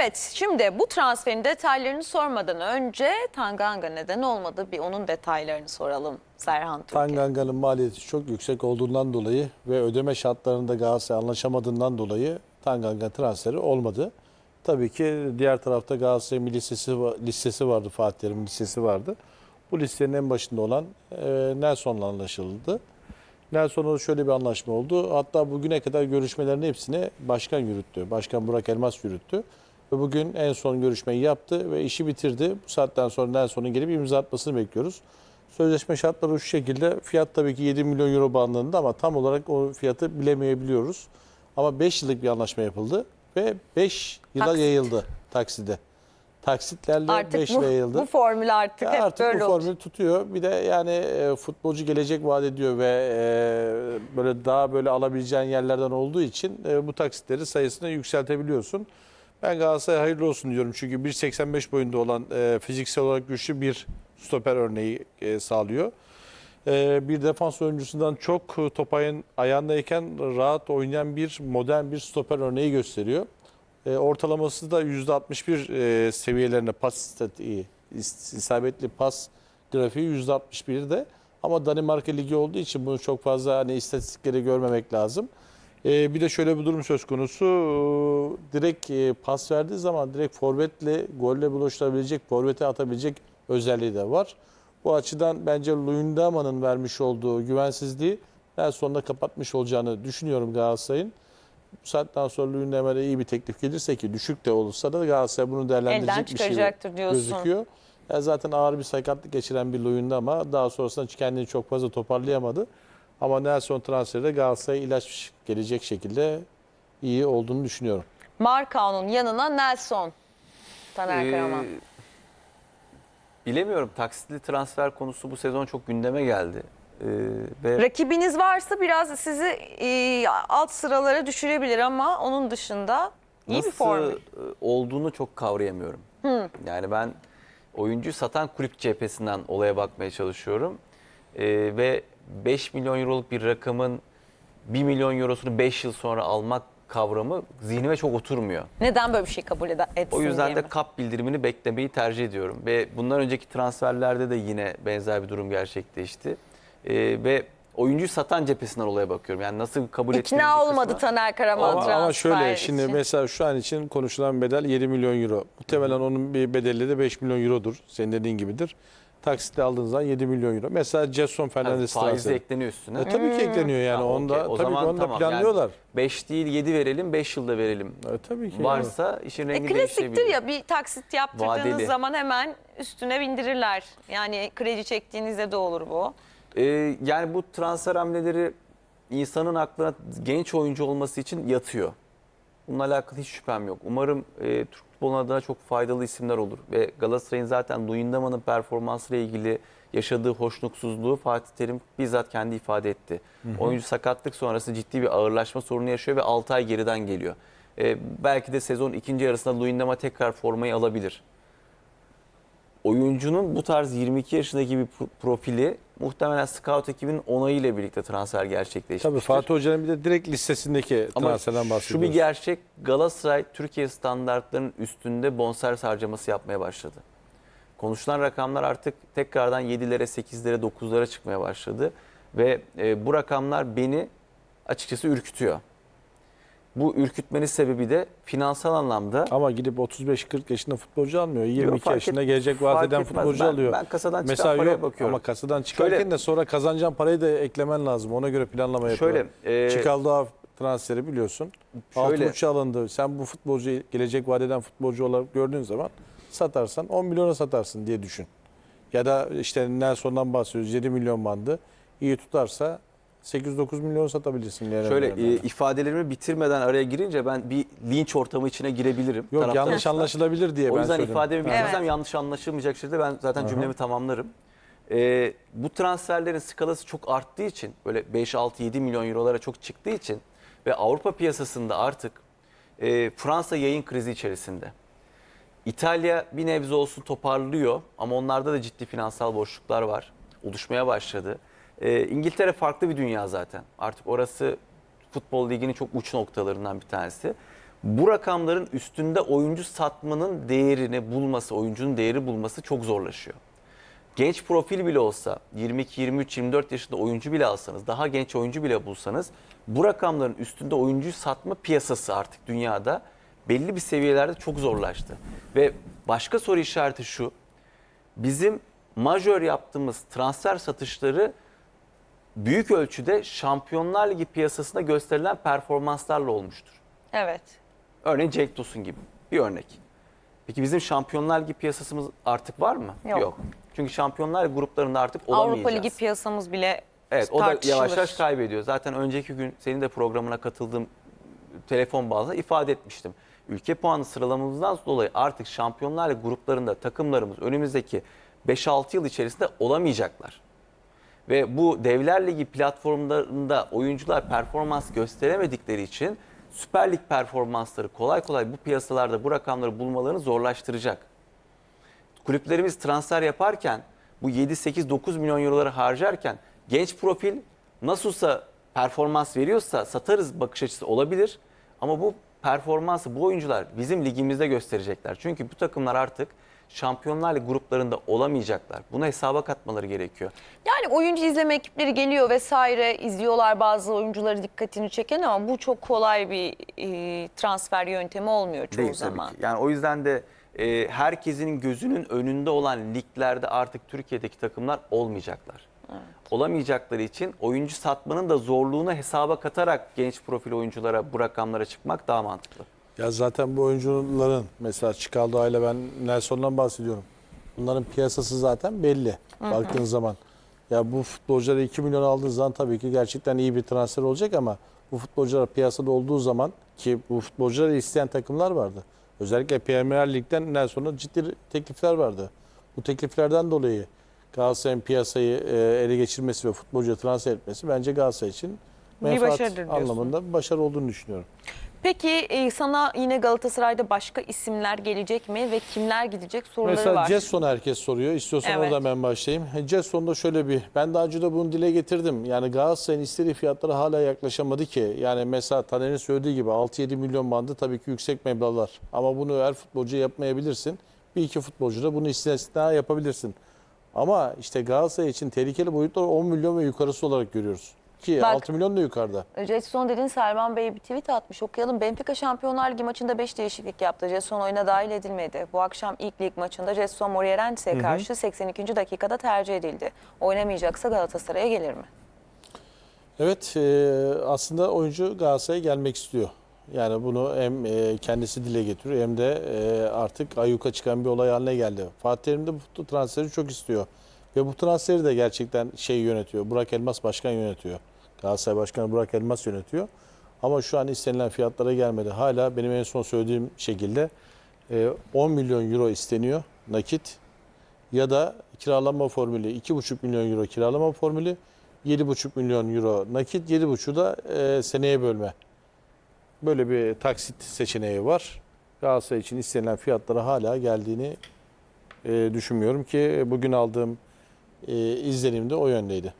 Evet şimdi bu transferin detaylarını sormadan önce Tanganga neden olmadı bir onun detaylarını soralım Serhan Türkiye. Tanganga'nın maliyeti çok yüksek olduğundan dolayı ve ödeme şartlarında Galatasaray anlaşamadığından dolayı Tanganga transferi olmadı. Tabii ki diğer tarafta Galatasaray'ın bir listesi, listesi vardı, Fatih Terim'in listesi vardı. Bu listenin en başında olan e, Nelson'la anlaşıldı. Nelson'la şöyle bir anlaşma oldu. Hatta bugüne kadar görüşmelerin hepsini başkan yürüttü. Başkan Burak Elmas yürüttü. Ve bugün en son görüşmeyi yaptı ve işi bitirdi. Bu saatten sonra Nelson'un gelip imza atmasını bekliyoruz. Sözleşme şartları şu şekilde. Fiyat tabii ki 7 milyon euro bandında ama tam olarak o fiyatı bilemeyebiliyoruz. Ama 5 yıllık bir anlaşma yapıldı ve 5 yıla Taksit. yayıldı takside. Taksitlerle Artık 5 bu, yıla yayıldı. bu formül artık Ya hep artık böyle bu olacak. formül tutuyor. Bir de yani e, futbolcu gelecek vaat ediyor ve e, böyle daha böyle alabileceğin yerlerden olduğu için e, bu taksitleri sayısını yükseltebiliyorsun. Ben Galatasaray'a hayırlı olsun diyorum. Çünkü 1.85 boyunda olan e, fiziksel olarak güçlü bir stoper örneği e, sağlıyor. E, bir defans oyuncusundan çok e, top ayağın, ayağındayken rahat oynayan bir modern bir stoper örneği gösteriyor. E, ortalaması da %61 e, seviyelerinde pas istatiği, is- isabetli pas grafiği %61'de. Ama Danimarka Ligi olduğu için bunu çok fazla hani istatistikleri görmemek lazım. E, bir de şöyle bir durum söz konusu. E, Direkt e, pas verdiği zaman direkt forvetle golle buluşturabilecek, forvete atabilecek özelliği de var. Bu açıdan bence Luyendama'nın vermiş olduğu güvensizliği en sonunda kapatmış olacağını düşünüyorum Galatasaray'ın. Bu saatten sonra Luyendama'ya iyi bir teklif gelirse ki düşük de olursa da Galatasaray bunu değerlendirecek bir şey diyorsun. gözüküyor. Ya zaten ağır bir sakatlık geçiren bir Luyendama daha sonrasında kendini çok fazla toparlayamadı. Ama Nelson transferi de Galatasaray'a ilaç gelecek şekilde iyi olduğunu düşünüyorum. Markao'nun yanına Nelson. Taner Ee, Karaman. bilemiyorum. Taksitli transfer konusu bu sezon çok gündeme geldi. Ee, ve Rakibiniz varsa biraz sizi e, alt sıralara düşürebilir ama onun dışında iyi bir nasıl formül. e, olduğunu çok kavrayamıyorum. Yani ben oyuncu satan kulüp cephesinden olaya bakmaya çalışıyorum. Ee, ve 5 milyon euroluk bir rakamın 1 milyon eurosunu 5 yıl sonra almak kavramı zihnime çok oturmuyor. Neden böyle bir şey kabul ede- etsin O yüzden de kap bildirimini beklemeyi tercih ediyorum. Ve bundan önceki transferlerde de yine benzer bir durum gerçekleşti. Ee, ve oyuncuyu satan cephesinden olaya bakıyorum. Yani nasıl kabul ettiğiniz İkna olmadı. Taner Karaman Ama, transfer ama şöyle şimdi için. mesela şu an için konuşulan bedel 7 milyon euro. Muhtemelen onun bir bedeli de 5 milyon eurodur. Senin dediğin gibidir. Taksitle aldığın zaman 7 milyon euro. Mesela Yani Fernandes faiz de transferi. ekleniyor üstüne. E, tabii ki ekleniyor yani. Ha, onda okey. O tabii zaman ki onu da tamam. planlıyorlar. 5 değil 7 verelim 5 yılda verelim. E, tabii ki. Varsa işin E, rengi klasiktir değişebilir. ya bir taksit yaptırdığınız Vadeli. zaman hemen üstüne bindirirler. Yani kredi çektiğinizde de olur bu. Ee, yani bu transfer hamleleri insanın aklına genç oyuncu olması için yatıyor. Bununla alakalı hiç şüphem yok. Umarım e, Türk futboluna adına çok faydalı isimler olur. Ve Galatasaray'ın zaten Luyendama'nın performansıyla ilgili yaşadığı hoşnutsuzluğu Fatih Terim bizzat kendi ifade etti. Oyuncu sakatlık sonrası ciddi bir ağırlaşma sorunu yaşıyor ve 6 ay geriden geliyor. E, belki de sezon ikinci yarısında Luyendama tekrar formayı alabilir oyuncunun bu tarz 22 yaşındaki bir pro- profili muhtemelen scout ekibinin onayıyla birlikte transfer gerçekleşmiştir. Tabii Fatih Hoca'nın bir de direkt listesindeki Ama transferden şu bahsediyoruz. bir gerçek Galatasaray Türkiye standartlarının üstünde bonservis harcaması yapmaya başladı. Konuşulan rakamlar artık tekrardan 7'lere, 8'lere, 9'lara çıkmaya başladı. Ve e, bu rakamlar beni açıkçası ürkütüyor. Bu ürkütmenin sebebi de finansal anlamda Ama gidip 35-40 yaşında futbolcu almıyor. 22 fark yaşında et- gelecek vaat eden futbolcu Ben- alıyor. ben kasadan çıkan Mesela paraya yok bakıyorum. ama kasadan çıkarken Şöyle- de sonra kazanacağın parayı da eklemen lazım. Ona göre planlama yapıyorlar. şöyle e, Çikaldoğa transferi biliyorsun. Şöyle- 6.5 alındı. Sen bu futbolcuyu gelecek vaat eden futbolcu olarak gördüğün zaman satarsan 10 milyona satarsın diye düşün. Ya da işte Nelson'dan bahsediyoruz 7 milyon bandı. İyi tutarsa 8-9 milyon satabilirsin. Yani Şöyle e, ifadelerimi bitirmeden araya girince ben bir linç ortamı içine girebilirim. Yok taraftar yanlış anlaşılabilir diye O ben yüzden söyledim. ifademi bitirmezsem Evet. yanlış anlaşılmayacak şekilde ben zaten Aha. cümlemi tamamlarım. E, bu transferlerin skalası çok arttığı için böyle 5, 6, 7 milyon eurolara çok çıktığı için ve Avrupa piyasasında artık e, Fransa yayın krizi içerisinde. İtalya bir nebze olsun toparlıyor ama onlarda da ciddi finansal boşluklar var. Oluşmaya başladı. Ee, İngiltere farklı bir dünya zaten. Artık orası futbol liginin çok uç noktalarından bir tanesi. Bu rakamların üstünde oyuncu satmanın değerini bulması, oyuncunun değeri bulması çok zorlaşıyor. Genç profil bile olsa 22, 23, 24 yaşında oyuncu bile alsanız, daha genç oyuncu bile bulsanız bu rakamların üstünde oyuncu satma piyasası artık dünyada belli bir seviyelerde çok zorlaştı. Ve başka soru işareti şu. Bizim majör yaptığımız transfer satışları büyük ölçüde Şampiyonlar Ligi piyasasında gösterilen performanslarla olmuştur. Evet. Örneğin Cenk Tosun gibi bir örnek. Peki bizim Şampiyonlar Ligi piyasasımız artık var mı? Yok. Çünkü Şampiyonlar Ligi gruplarında artık olamayacağız. Avrupa Ligi piyasamız bile Evet o da yavaş yavaş kaybediyor. Zaten önceki gün senin de programına katıldığım telefon bağlı ifade etmiştim. Ülke puanı sıralamamızdan dolayı artık Şampiyonlar Ligi gruplarında takımlarımız önümüzdeki 5-6 yıl içerisinde olamayacaklar. Ve bu Devler Ligi platformlarında oyuncular performans gösteremedikleri için Süper Lig performansları kolay kolay bu piyasalarda bu rakamları bulmalarını zorlaştıracak. Kulüplerimiz transfer yaparken bu 7, 8, 9 milyon euroları harcarken genç profil nasılsa performans veriyorsa satarız bakış açısı olabilir. Ama bu performansı bu oyuncular bizim ligimizde gösterecekler. Çünkü bu takımlar artık Şampiyonlar Ligi gruplarında olamayacaklar. Bunu hesaba katmaları gerekiyor. Yani oyuncu izleme ekipleri geliyor vesaire izliyorlar bazı oyuncuları dikkatini çeken ama bu çok kolay bir e, transfer yöntemi olmuyor çoğu Değil tabii zaman. ki. Yani o yüzden de e, herkesin gözünün önünde olan liglerde artık Türkiye'deki takımlar olmayacaklar. Olamayacakları için oyuncu satmanın da zorluğunu hesaba katarak genç profil oyunculara bu rakamlara çıkmak daha mantıklı. Ya zaten bu oyuncuların mesela Chicago ile ben Nelson'dan bahsediyorum. Bunların piyasası zaten belli baktığın zaman. Ya bu futbolcuları 2 milyon aldığın zaman tabii ki gerçekten iyi bir transfer olacak ama bu futbolcular piyasada olduğu zaman ki bu futbolcuları isteyen takımlar vardı. Özellikle Premier Lig'den Nelson'a ciddi teklifler vardı. Bu tekliflerden dolayı Galatasaray'ın piyasayı e, ele geçirmesi ve futbolcuya transfer etmesi bence Galatasaray için menfaat anlamında başarı olduğunu düşünüyorum. Peki e, sana yine Galatasaray'da başka isimler gelecek mi ve kimler gidecek soruları Mesela var. Jetson herkes soruyor. İstiyorsan Evet. oradan ben başlayayım. Jetson'da şöyle bir, ben daha önce de bunu dile getirdim. Yani Galatasaray'ın istediği fiyatlara hala yaklaşamadı ki. Yani mesela Taner'in söylediği gibi 6-7 milyon bandı tabii ki yüksek meblağlar. Ama bunu her futbolcu yapmayabilirsin. Bir iki futbolcu da bunu istisna yapabilirsin. Ama işte Galatasaray için tehlikeli boyutlar 10 milyon ve yukarısı olarak görüyoruz. Ki Bak- 6 milyon da yukarıda. Jetson dedin Selman Bey bir tweet atmış okuyalım. Benfica Şampiyonlar Ligi maçında 5 değişiklik yaptı. Jetson oyuna dahil edilmedi. Bu akşam ilk lig maçında Jetson Moreirense'ye karşı 82. dakikada tercih edildi. Oynamayacaksa Galatasaray'a gelir mi? Evet e, aslında oyuncu Galatasaray'a gelmek istiyor. Yani bunu hem e, kendisi dile getiriyor hem de e, artık ayyuka çıkan bir olay haline geldi. Fatih Terim de bu transferi çok istiyor. Ve bu transferi de gerçekten şey yönetiyor. Burak Elmas başkan yönetiyor. Galatasaray Başkanı Burak Elmas yönetiyor. Ama şu an istenilen fiyatlara gelmedi. Hala benim en son söylediğim şekilde e, 10 milyon euro isteniyor nakit ya da kiralama formülü 2,5 milyon euro kiralama formülü 7,5 milyon euro nakit 7,5'u da e, seneye bölme. Böyle bir taksit seçeneği var. Galatasaray için istenilen fiyatlara hala geldiğini e, düşünmüyorum ki bugün aldığım e, izlenimde o yöndeydi.